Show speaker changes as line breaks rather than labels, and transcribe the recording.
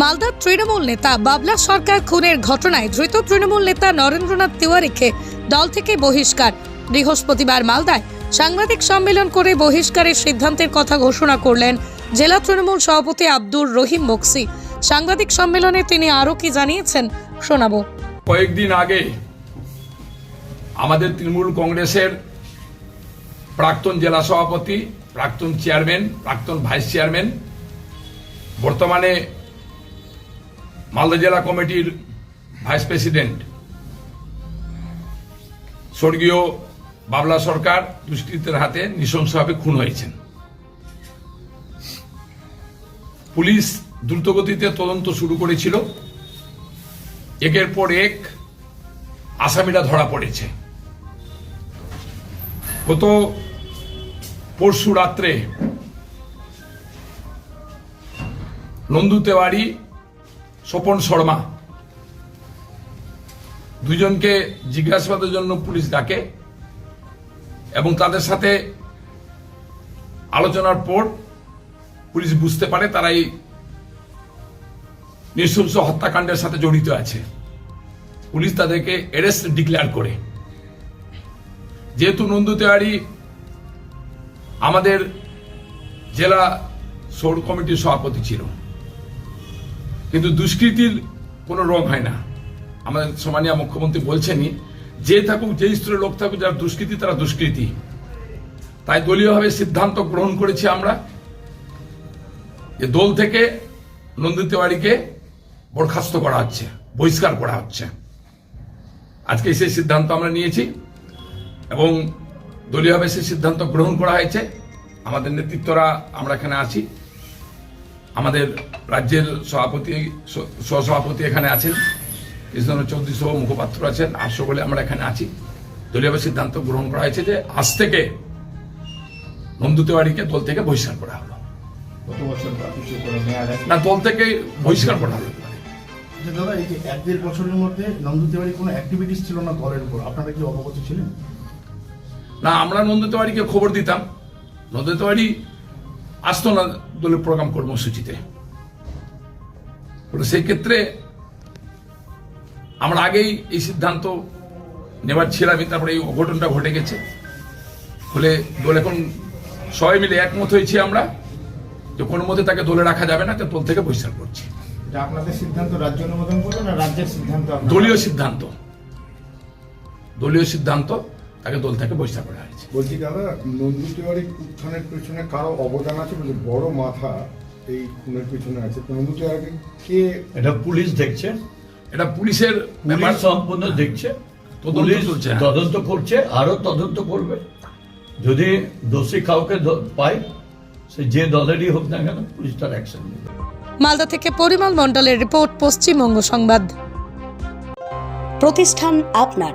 মালদার তৃণমূল নেতা বাবলা সরকার খুনের ঘটনায় ধৃত তৃণমূল নেতা নরেন্দ্রনাথ তিওয়ারিকে দল থেকে বহিষ্কার। বৃহস্পতিবার মালদায় সাংবাদিক সম্মেলন করে বহিষ্কারের সিদ্ধান্তের কথা ঘোষণা করলেন জেলা তৃণমূল সভাপতি আব্দুর রহিম বক্সি। সাংবাদিক সম্মেলনে তিনি আরও কি জানিয়েছেন শোনাবো।
কয়েকদিন আগে আমাদের তৃণমূল কংগ্রেসের প্রাক্তন জেলা সভাপতি, প্রাক্তন চেয়ারম্যান, প্রাক্তন ভাইস চেয়ারম্যান, বর্তমানে মালদা জেলা কমিটির ভাইস প্রেসিডেন্ট, স্বর্গীয় বাবলা সরকার দুষ্কৃতের হাতে নৃশংসভাবে খুন হয়েছেন। পুলিশ দ্রুতগতিতে তদন্ত শুরু করেছিল। একের পর এক আসামিরা ধরা পড়েছে। গত পরশু রাত্রে নন্দু তেওয়ারি স্বপন শর্মা। দুজনকে জিজ্ঞাসাবাদের জন্য পুলিশ ডাকে এবং তাদের সাথে আলোচনার পর পুলিশ বুঝতে পারে তারা এই নৃশংস হত্যাকাণ্ডের সাথে জড়িত আছে। পুলিশ তাদেরকে অ্যারেস্ট ডিক্লেয়ার করে। যেহেতু নন্দু তেওয়ারি আমাদের জেলা সৌর কমিটির সভাপতি ছিল। কিন্তু দুষ্কৃতির কোনো রং হয় না। আমাদের সম্মানীয় মুখ্যমন্ত্রী বলছেনই, যে থাকুক, যে স্তরের লোক থাকুক, যারা দুষ্কৃতি, তারা দুষ্কৃতি। তাই দলীয়ভাবে সিদ্ধান্ত গ্রহণ করেছি আমরা যে দল থেকে নন্দু তিওয়ারিকে বরখাস্ত করা হচ্ছে, বহিষ্কার করা হচ্ছে। আজকে সেই সিদ্ধান্ত আমরা নিয়েছি এবং দলীয়ভাবে সেই সিদ্ধান্ত গ্রহণ করা হয়েছে। আমাদের নেতৃত্বরা আমরা এখানে আছি। আমাদের রাজ্যের সভাপতি সহসভাপতি এখানে আছেন। কৃষ্ণ চৌধুরী সহ মুখপাত্র আছেন। আর সকলে আমরা এখানে আছি। দলীয়ভাবে সিদ্ধান্ত গ্রহণ করা হয়েছে যে আজ থেকে নন্দু তেওয়ারিকে দল থেকে বহিষ্কার করা হলো না দল থেকে বহিষ্কার করা হলো
আচ্ছা দাদা এই যে এক দেড় বছরের মধ্যে নন্দু তেওয়ারি কোনো অ্যাক্টিভিটিস ছিল না দলের উপর? আপনারা কি অবগত ছিলেন?
না আমরা নন্দু তেওয়ারিকে খবর দিতাম। নন্দু তেওয়ারি আসতো না দলের প্রোগ্রাম কর্মসূচিতে সেই ক্ষেত্রে আমরা আগেই এই সিদ্ধান্ত নেবার ছিলামই তারপরে এই অঘটনটা ঘটে গেছে। ফলে দল এখন সবাই মিলে একমত হয়েছি আমরা যে কোনো মতে তাকে দলে রাখা যাবে না তো দল থেকে বহিষ্কার করছি।
আপনাদের সিদ্ধান্ত রাজ্য অনুমোদন করল না রাজ্যের সিদ্ধান্ত
দলীয় সিদ্ধান্ত। দলীয় সিদ্ধান্ত তাকে দল থেকে বহিষ্কার করা হয়েছে
বলছি দাদা নন্দু তিওয়ারি উত্থানের পেছনে কারও অবদান আছে? বলে বড় মাথা এই খুনের পেছনে আছে। নন্দু তিওয়ারিকে কে
এটা পুলিশ দেখছে।
এটা পুলিশের ব্যাপার
সম্পূর্ণ দেখছে।
তদন্ত
পুলিশ তদন্ত করছে আরও তদন্ত করবে। যদি দোষী কাউকে পায় সে যে দলেরই হোক না কেন পুলিশ তার অ্যাকশন নেবে।
মালদা থেকে পরিমল মণ্ডলের রিপোর্ট পশ্চিমবঙ্গ সংবাদ।
প্রতিষ্ঠান আপনার।